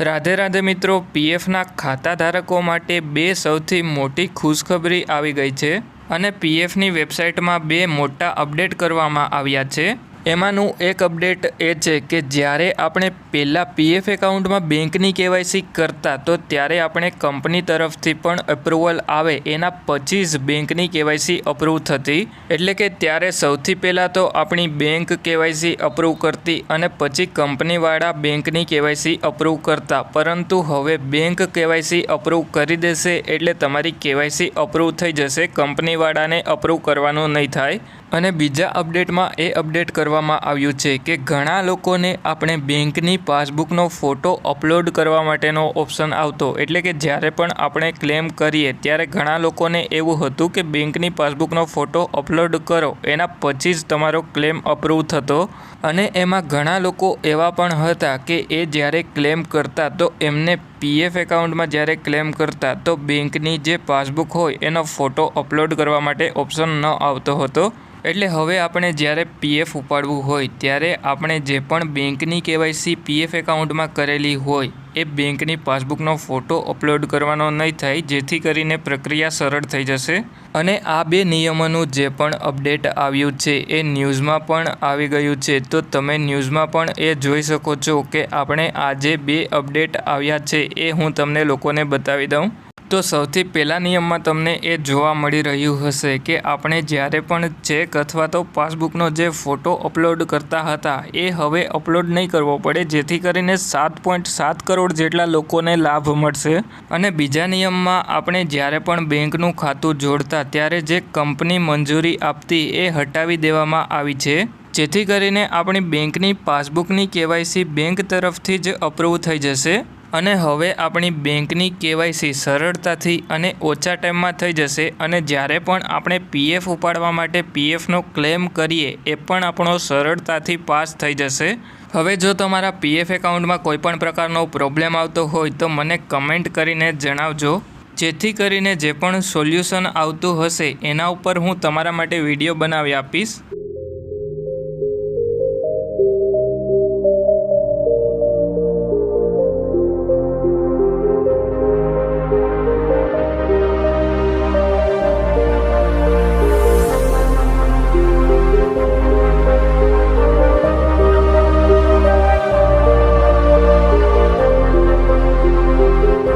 રાધે રાધે મિત્રો પીએફના ખાતા ધારકો માટે બે સૌથી મોટી ખુશખબરી આવી ગઈ છે અને પીએફની વેબસાઇટમાં બે મોટા અપડેટ કરવામાં આવ્યા છે. એમાંનું એક અપડેટ એ છે કે જ્યારે આપણે પહેલાં પીએફ એકાઉન્ટમાં બેંકની કેવાયસી કરતા, તો ત્યારે આપણે કંપની તરફથી પણ અપ્રુવલ આવે, એના પછી જ બેંકની કેવાયસી અપ્રૂવ થતી. એટલે કે ત્યારે સૌથી પહેલાં તો આપણી બેંક કેવાયસી અપ્રૂવ કરતી અને પછી કંપનીવાળા બેંકની કેવાયસી અપ્રૂવ કરતા. પરંતુ હવે બેંક કેવાયસી અપ્રૂવ કરી દેશે, એટલે તમારી કેવાયસી અપ્રૂવ થઈ જશે, કંપનીવાળાને અપ્રૂવ કરવાનું નહીં થાય. અને બીજા અપડેટમાં એ અપડેટ કરવામાં આવ્યું છે કે ઘણા લોકોને આપણે બેંકની પાસબુકનો ફોટો અપલોડ કરવા માટેનો ઓપ્શન આવતો. એટલે કે જ્યારે પણ આપણે ક્લેમ કરીએ, ત્યારે ઘણા લોકોને એવું હતું કે બેંકની પાસબુકનો ફોટો અપલોડ કરો, એના પછી જ તમારો ક્લેમ અપ્રૂવ થતો. અને એમાં ઘણા લોકો એવા પણ હતા કે એ જ્યારે ક્લેમ કરતા, તો એમને પીએફ એકાઉન્ટમાં જ્યારે ક્લેમ કરતા, તો બેંકની જે પાસબુક હોય, એનો ફોટો અપલોડ કરવા માટે ઓપ્શન ન આવતો હતો. એટલે હવે આપણે જ્યારે પીએફ ઉપાડવું હોય, ત્યારે આપણે જે પણ બેંકની કેવાયસી પીએફ એકાઉન્ટમાં કરેલી હોય, એ બેંકની પાસબુકનો ફોટો અપલોડ કરવાનો નહીં થાય, જેથી કરીને પ્રક્રિયા સરળ થઈ જશે. અને આ બે નિયમોનું જે પણ અપડેટ આવ્યું છે, એ ન્યૂઝમાં પણ આવી ગયું છે. તો તમે ન્યૂઝમાં પણ એ જોઈ શકો છો કે આપણે આ જે બે અપડેટ આવ્યા છે, એ હું તમને લોકોને બતાવી દઉં. તો સૌથી પહેલા નિયમમાં તમને એ જોવા મળી રહ્યું હશે કે આપણે જ્યારે પણ ચેક અથવા તો પાસબુકનો જે ફોટો અપલોડ કરતા હતા, એ હવે અપલોડ નહીં કરવો પડે. જેથી કરીને સાત પોઈન્ટ સાત કરોડ જેટલા લોકોને લાભ મળશે. અને બીજા નિયમમાં આપણે જ્યારે પણ બેંકનું ખાતું જોડતા, ત્યારે જે કંપની મંજૂરી આપતી એ હટાવી દેવામાં આવી છે. જેથી કરીને આપણી બેંકની પાસબુકની કેવાયસી બેંક તરફથી જ અપ્રૂવ થઈ જશે. અને હવે આપણી બેંકની કેવાયસી સરળતાથી અને ઓછા ટાઈમમાં થઈ જશે અને જ્યારે પણ આપણે પીએફ ઉપાડવા માટે પીએફનો ક્લેમ કરીએ એ પણ આપણો સરળતાથી પાસ થઈ જશે. હવે જો તમારા પીએફ એકાઉન્ટમાં કોઈપણ પ્રકારનો પ્રોબ્લેમ આવતો હોય તો મને કમેન્ટ કરીને જણાવજો. જેથી કરીને જે પણ સોલ્યુશન આવતું હશે એના ઉપર હું તમારા માટે વીડિયો બનાવી આપીશ.